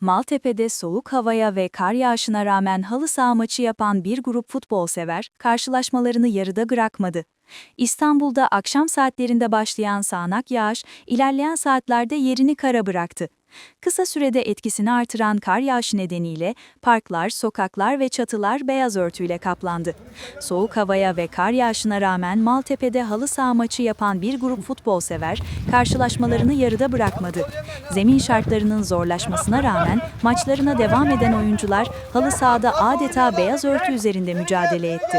Maltepe'de soğuk havaya ve kar yağışına rağmen halı saha maçı yapan bir grup futbol sever, karşılaşmalarını yarıda bırakmadı. İstanbul'da akşam saatlerinde başlayan sağanak yağış, ilerleyen saatlerde yerini kara bıraktı. Kısa sürede etkisini artıran kar yağışı nedeniyle parklar, sokaklar ve çatılar beyaz örtüyle kaplandı. Soğuk havaya ve kar yağışına rağmen Maltepe'de halı saha maçı yapan bir grup futbol sever, karşılaşmalarını yarıda bırakmadı. Zemin şartlarının zorlaşmasına rağmen maçlarına devam eden oyuncular halı sahada adeta beyaz örtü üzerinde mücadele etti.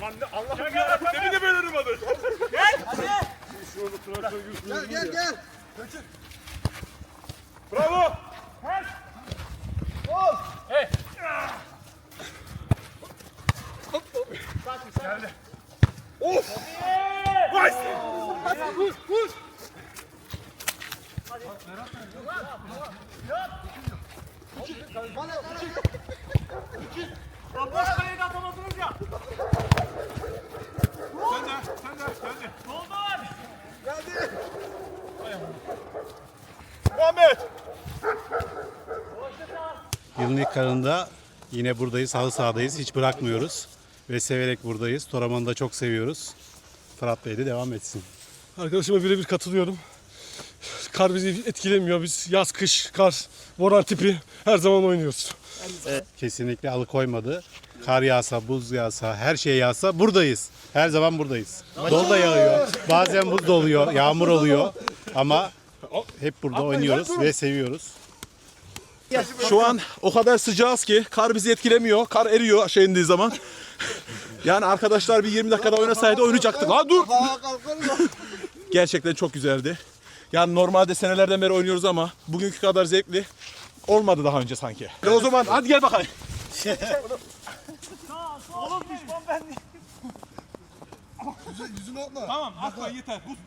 Lan ne Allah gel, gel, Seni de böyle hadi. Gel. Hadi. Gel gel gel. Bravo. Her. Gol. Hey. Hop hop. Geldi. Of. Vay. Vur vur. Lan boş kaleye de atamadınız ya. Sen de, sen de, sen de. Oldu abi. Geldi. Muhammed. Yılın ilk karında yine buradayız, halı sahadayız. Hiç bırakmıyoruz ve severek buradayız. Toraman'ı da çok seviyoruz. Fırat Bey de devam etsin. Arkadaşıma birebir katılıyorum. Kar bizi etkilemiyor. Biz yaz, kış, kar, boran tipi her zaman oynuyoruz. Kesinlikle alıkoymadı. Kar yağsa, buz yağsa, her şey yağsa buradayız. Her zaman buradayız. Dol da yağıyor. Bazen buz da oluyor, yağmur oluyor. Ama hep burada oynuyoruz ve seviyoruz. Şu an o kadar sıcağız ki kar bizi etkilemiyor. Kar eriyor aşağı indiği zaman. yani arkadaşlar bir 20 dakikada oynasaydı oynayacaktık. Ha dur. Gerçekten çok güzeldi. Yani normalde senelerden beri oynuyoruz ama bugünkü kadar zevkli olmadı daha önce sanki. E o zaman hadi gel bakalım. Oğlum düşman ben. Yüzünü atma. Tamam atma yeter. Bu